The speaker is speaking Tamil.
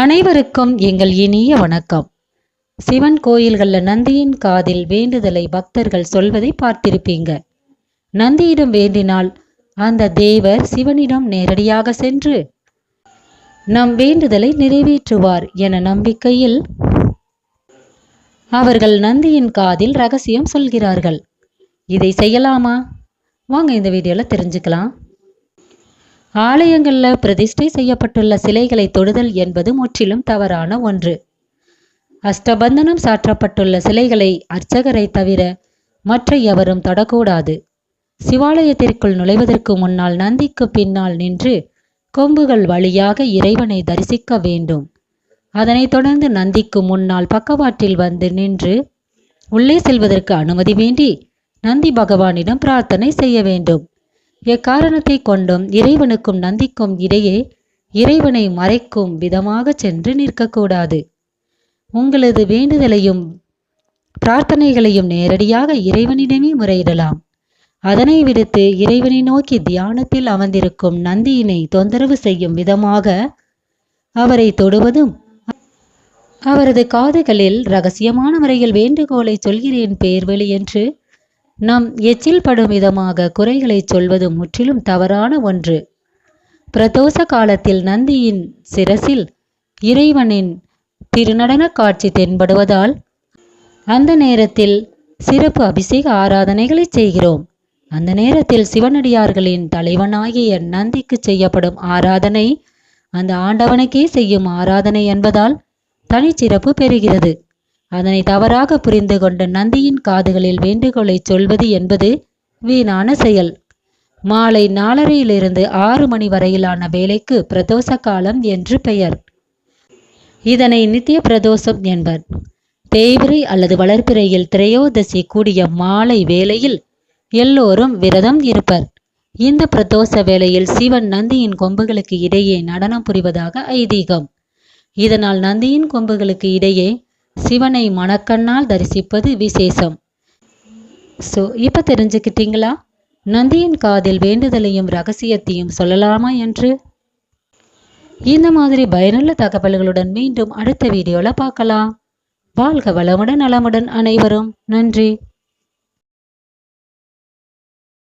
அனைவருக்கும் எங்கள் இனிய வணக்கம். சிவன் கோயில்களில் நந்தியின் காதில் வேண்டுதலை பக்தர்கள் சொல்வதை பார்த்திருப்பீங்க. நந்தியிடம் வேண்டினால் அந்த தேவர் சிவனிடம் நேரடியாக சென்று நம் வேண்டுதலை நிறைவேற்றுவார் என நம்பிக்கையில் அவர்கள் நந்தியின் காதில் ரகசியம் சொல்கிறார்கள். இதை செய்யலாமா? வாங்க இந்த வீடியோவில் தெரிஞ்சுக்கலாம். ஆலயங்களில் பிரதிஷ்டை செய்யப்பட்டுள்ள சிலைகளை தொடுதல் என்பது முற்றிலும் தவறான ஒன்று. அஷ்டபந்தனம் சாற்றப்பட்டுள்ள சிலைகளை அர்ச்சகரை தவிர மற்ற எவரும் தொடக்கூடாது. சிவாலயத்திற்குள் நுழைவதற்கு முன்னால் நந்திக்கு பின்னால் நின்று கொம்புகள் வழியாக இறைவனை தரிசிக்க வேண்டும். அதனைத் தொடர்ந்து நந்திக்கு முன்னால் பக்கவாட்டில் வந்து நின்று உள்ளே செல்வதற்கு அனுமதி வேண்டி நந்தி பகவானிடம் பிரார்த்தனை செய்ய வேண்டும். எக்காரணத்தை கொண்டும் இறைவனுக்கும் நந்திக்கும் இடையே இறைவனை மறைக்கும் விதமாக சென்று நிற்கக்கூடாது. உங்களது வேண்டுதலையும் பிரார்த்தனைகளையும் நேரடியாக இறைவனிடமே முறையிடலாம். அதனை விடுத்து இறைவனை நோக்கி தியானத்தில் அமர்ந்திருக்கும் நந்தியினை தொந்தரவு செய்யும் விதமாக அவரை தொடுவதும் அவரது காதுகளில் ரகசியமான முறையில் வேண்டுகோளை சொல்கிறேன் பேர்வழி என்று நம் எச்சில் படும் விதமாக குறைகளை சொல்வது முற்றிலும் தவறான ஒன்று. பிரதோஷ காலத்தில் நந்தியின் சிரசில் இறைவனின் திருநடன காட்சி தென்படுவதால் அந்த நேரத்தில் சிறப்பு அபிஷேக ஆராதனைகளை செய்கிறோம். அந்த நேரத்தில் சிவனடியார்களின் தலைவனாகிய நந்திக்கு செய்யப்படும் ஆராதனை அந்த ஆண்டவனுக்கே செய்யும் ஆராதனை என்பதால் தனிச்சிறப்பு பெறுகிறது. அதனை தவறாக புரிந்து கொண்ட நந்தியின் காதுகளில் வேண்டுகோளை சொல்வது என்பது வீணான செயல். மாலை நாலரையிலிருந்து ஆறு மணி வரையிலான வேலைக்கு பிரதோஷ காலம் என்று பெயர். இதனை நித்திய பிரதோஷம் என்பர். தேய்பிரை அல்லது வளர்ப்பிறையில் திரையோதசி கூடிய மாலை வேளையில் எல்லோரும் விரதம் இருப்பர். இந்த பிரதோஷ வேளையில் சிவன் நந்தியின் கொம்புகளுக்கு இடையே நடனம் புரிவதாக ஐதீகம். இதனால் நந்தியின் கொம்புகளுக்கு இடையே சிவனை மணக்கண்ணால் தரிசிப்பது விசேஷம். ஸோ இப்போ தெரிஞ்சுக்கிட்டீங்களா? நந்தியின் காதில் வேண்டுதலையும் ரகசியத்தையும் சொல்லலாமா என்று? இந்த மாதிரி பயனுள்ள தகவல்களுடன் மீண்டும் அடுத்த வீடியோவில் பார்க்கலாம். வாழ்க வளமுடன் நலமுடன் அனைவரும். நன்றி.